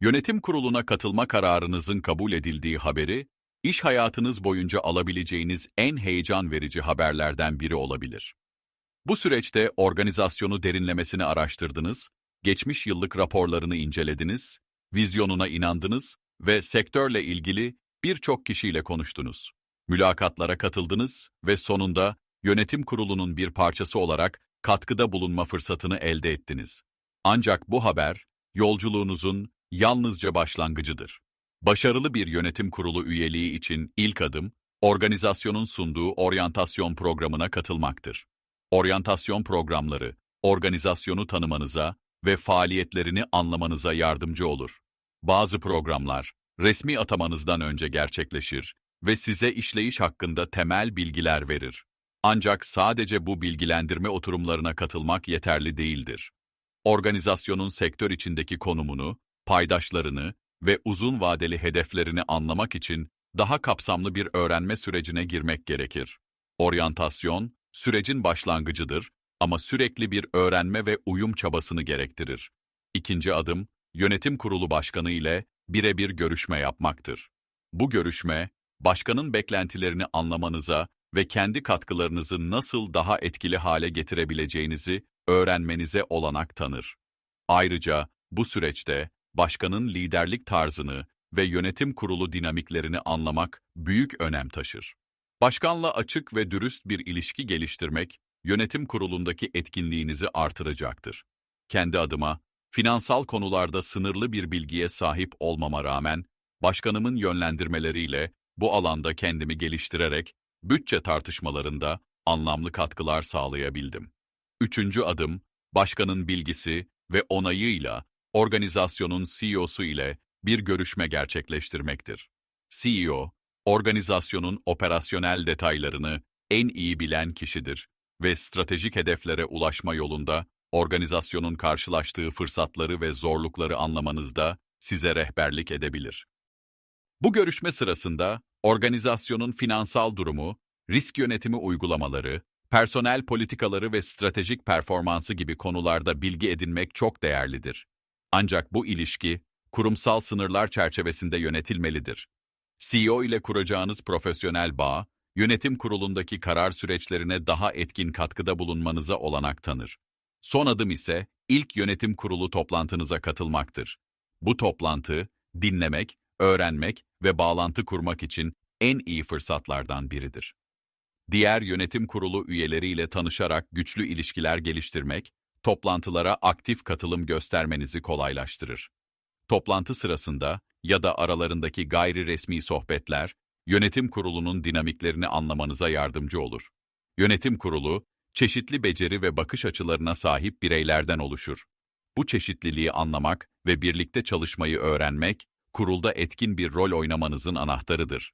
Yönetim kuruluna katılma kararınızın kabul edildiği haberi, iş hayatınız boyunca alabileceğiniz en heyecan verici haberlerden biri olabilir. Bu süreçte organizasyonu derinlemesine araştırdınız, geçmiş yıllık raporlarını incelediniz, vizyonuna inandınız ve sektörle ilgili birçok kişiyle konuştunuz. Mülakatlara katıldınız ve sonunda yönetim kurulunun bir parçası olarak katkıda bulunma fırsatını elde ettiniz. Ancak bu haber, yolculuğunuzun yalnızca başlangıcıdır. Başarılı bir yönetim kurulu üyeliği için ilk adım, organizasyonun sunduğu oryantasyon programına katılmaktır. Oryantasyon programları, organizasyonu tanımanıza ve faaliyetlerini anlamanıza yardımcı olur. Bazı programlar, resmi atamanızdan önce gerçekleşir ve size işleyiş hakkında temel bilgiler verir. Ancak sadece bu bilgilendirme oturumlarına katılmak yeterli değildir. Organizasyonun sektör içindeki konumunu, paydaşlarını ve uzun vadeli hedeflerini anlamak için daha kapsamlı bir öğrenme sürecine girmek gerekir. Oryantasyon, sürecin başlangıcıdır ama sürekli bir öğrenme ve uyum çabasını gerektirir. İkinci adım, yönetim kurulu başkanı ile birebir görüşme yapmaktır. Bu görüşme, başkanın beklentilerini anlamanıza ve kendi katkılarınızı nasıl daha etkili hale getirebileceğinizi öğrenmenize olanak tanır. Ayrıca bu süreçte başkanın liderlik tarzını ve yönetim kurulu dinamiklerini anlamak büyük önem taşır. Başkanla açık ve dürüst bir ilişki geliştirmek, yönetim kurulundaki etkinliğinizi artıracaktır. Kendi adıma, finansal konularda sınırlı bir bilgiye sahip olmama rağmen, başkanımın yönlendirmeleriyle bu alanda kendimi geliştirerek, bütçe tartışmalarında anlamlı katkılar sağlayabildim. Üçüncü adım, başkanın bilgisi ve onayıyla organizasyonun CEO'su ile bir görüşme gerçekleştirmektir. CEO, organizasyonun operasyonel detaylarını en iyi bilen kişidir ve stratejik hedeflere ulaşma yolunda organizasyonun karşılaştığı fırsatları ve zorlukları anlamanızda size rehberlik edebilir. Bu görüşme sırasında organizasyonun finansal durumu, risk yönetimi uygulamaları, personel politikaları ve stratejik performansı gibi konularda bilgi edinmek çok değerlidir. Ancak bu ilişki, kurumsal sınırlar çerçevesinde yönetilmelidir. CEO ile kuracağınız profesyonel bağ, yönetim kurulundaki karar süreçlerine daha etkin katkıda bulunmanıza olanak tanır. Son adım ise ilk yönetim kurulu toplantınıza katılmaktır. Bu toplantı, dinlemek, öğrenmek ve bağlantı kurmak için en iyi fırsatlardan biridir. Diğer yönetim kurulu üyeleriyle tanışarak güçlü ilişkiler geliştirmek, toplantılara aktif katılım göstermenizi kolaylaştırır. Toplantı sırasında ya da aralarındaki gayri resmi sohbetler, yönetim kurulunun dinamiklerini anlamanıza yardımcı olur. Yönetim kurulu, çeşitli beceri ve bakış açılarına sahip bireylerden oluşur. Bu çeşitliliği anlamak ve birlikte çalışmayı öğrenmek, kurulda etkin bir rol oynamanızın anahtarıdır.